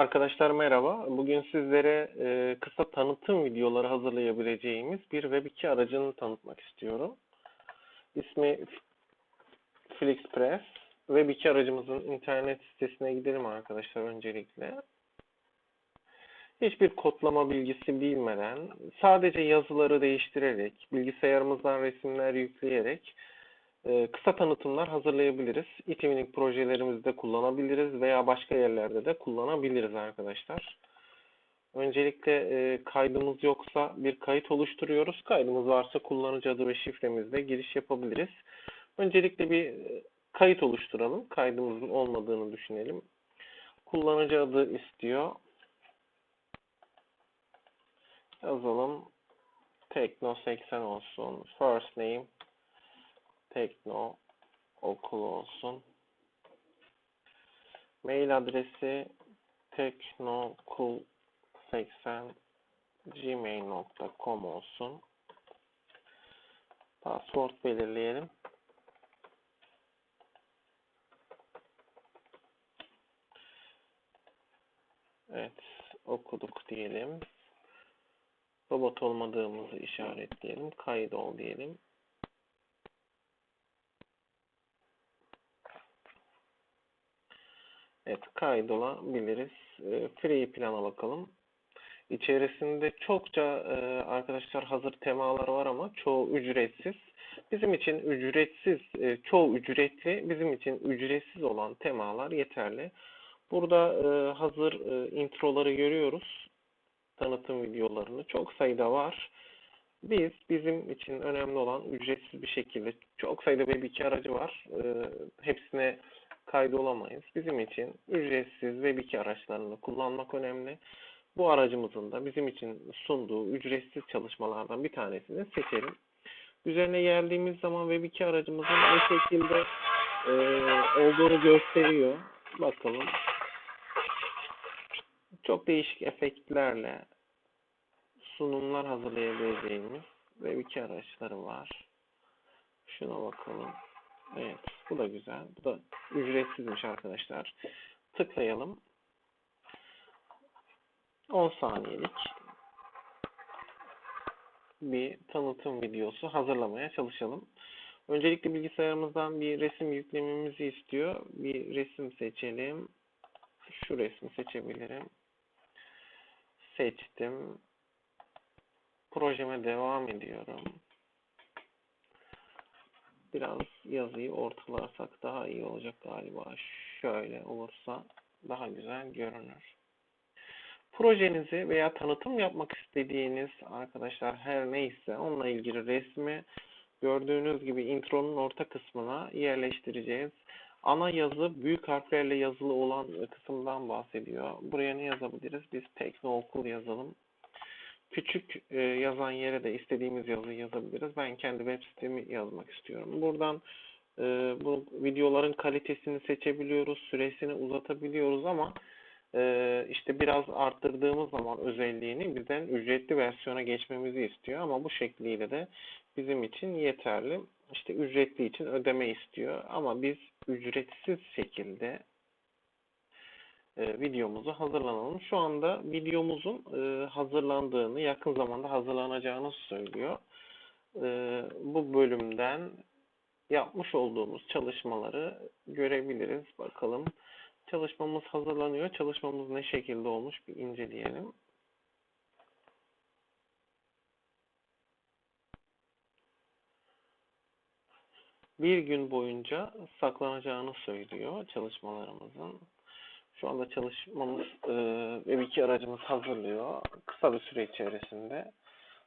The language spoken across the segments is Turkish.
Arkadaşlar merhaba. Bugün sizlere e, kısa tanıtım videoları hazırlayabileceğimiz bir Web2 aracını tanıtmak istiyorum. İsmi Flixpress. Web2 aracımızın internet sitesine gidelim arkadaşlar öncelikle. Hiçbir kodlama bilgisi bilmeden, sadece yazıları değiştirerek, bilgisayarımızdan resimler yükleyerek kısa tanıtımlar hazırlayabiliriz. e projelerimizde kullanabiliriz veya başka yerlerde de kullanabiliriz arkadaşlar. Öncelikle e, kaydımız yoksa bir kayıt oluşturuyoruz. Kaydımız varsa kullanıcı adı ve şifremizle giriş yapabiliriz. Öncelikle bir e, kayıt oluşturalım. Kaydımızın olmadığını düşünelim. Kullanıcı adı istiyor. Yazalım. Tekno 80 olsun. First name Tekno okul olsun. Mail adresi teknokul80 gmail.com olsun. Password belirleyelim. Evet, okuduk diyelim. Robot olmadığımızı işaretleyelim. Kaydol diyelim. Evet, kaydolabiliriz. E, free plana bakalım. İçerisinde çokça e, arkadaşlar hazır temalar var ama çoğu ücretsiz. Bizim için ücretsiz, e, çoğu ücretli, bizim için ücretsiz olan temalar yeterli. Burada e, hazır e, introları görüyoruz. Tanıtım videolarını. Çok sayıda var. Biz, bizim için önemli olan ücretsiz bir şekilde çok sayıda Web2 aracı var. E, hepsine kaydolamayız. Bizim için ücretsiz Web2 araçlarını kullanmak önemli. Bu aracımızın da bizim için sunduğu ücretsiz çalışmalardan bir tanesini seçelim. Üzerine geldiğimiz zaman Web2 aracımızın ne şekilde e, olduğunu gösteriyor. Bakalım. Çok değişik efektlerle sunumlar hazırlayabileceğimiz Web2 araçları var. Şuna bakalım. Evet, bu da güzel. Bu da ücretsizmiş arkadaşlar. Tıklayalım. 10 saniyelik bir tanıtım videosu hazırlamaya çalışalım. Öncelikle bilgisayarımızdan bir resim yüklememizi istiyor. Bir resim seçelim. Şu resmi seçebilirim. Seçtim. Projeme devam ediyorum biraz yazıyı ortalarsak daha iyi olacak galiba. Şöyle olursa daha güzel görünür. Projenizi veya tanıtım yapmak istediğiniz arkadaşlar her neyse onunla ilgili resmi gördüğünüz gibi intronun orta kısmına yerleştireceğiz. Ana yazı büyük harflerle yazılı olan kısımdan bahsediyor. Buraya ne yazabiliriz? Biz Tekno Okul yazalım küçük e, yazan yere de istediğimiz yazıyı yazabiliriz. Ben kendi web sitemi yazmak istiyorum. Buradan e, bu videoların kalitesini seçebiliyoruz, süresini uzatabiliyoruz ama e, işte biraz arttırdığımız zaman özelliğini bizden ücretli versiyona geçmemizi istiyor ama bu şekliyle de bizim için yeterli. İşte ücretli için ödeme istiyor ama biz ücretsiz şekilde e, videomuzu hazırlanalım. Şu anda videomuzun e, hazırlandığını, yakın zamanda hazırlanacağını söylüyor. E, bu bölümden yapmış olduğumuz çalışmaları görebiliriz. Bakalım çalışmamız hazırlanıyor. Çalışmamız ne şekilde olmuş bir inceleyelim. Bir gün boyunca saklanacağını söylüyor çalışmalarımızın. Şu anda çalışmamız e, Web2 aracımız hazırlıyor. Kısa bir süre içerisinde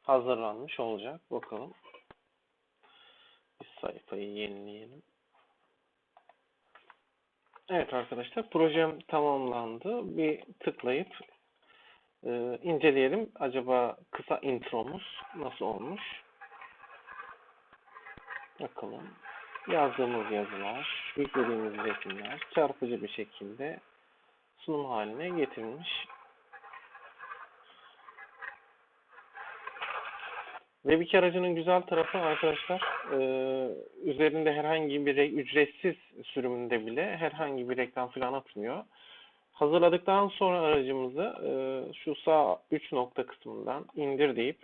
hazırlanmış olacak. Bakalım. Bir sayfayı yenileyelim. Evet arkadaşlar projem tamamlandı. Bir tıklayıp e, inceleyelim. Acaba kısa intromuz nasıl olmuş? Bakalım. Yazdığımız yazılar, yüklediğimiz resimler çarpıcı bir şekilde sunum haline getirilmiş. Web2 aracının güzel tarafı arkadaşlar e, üzerinde herhangi bir ücretsiz sürümünde bile herhangi bir reklam falan atmıyor. Hazırladıktan sonra aracımızı e, şu sağ 3 nokta kısmından indir deyip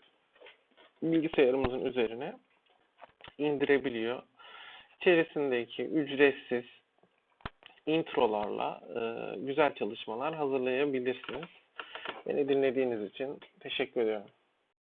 bilgisayarımızın üzerine indirebiliyor. İçerisindeki ücretsiz introlarla e, güzel çalışmalar hazırlayabilirsiniz. Beni dinlediğiniz için teşekkür ediyorum.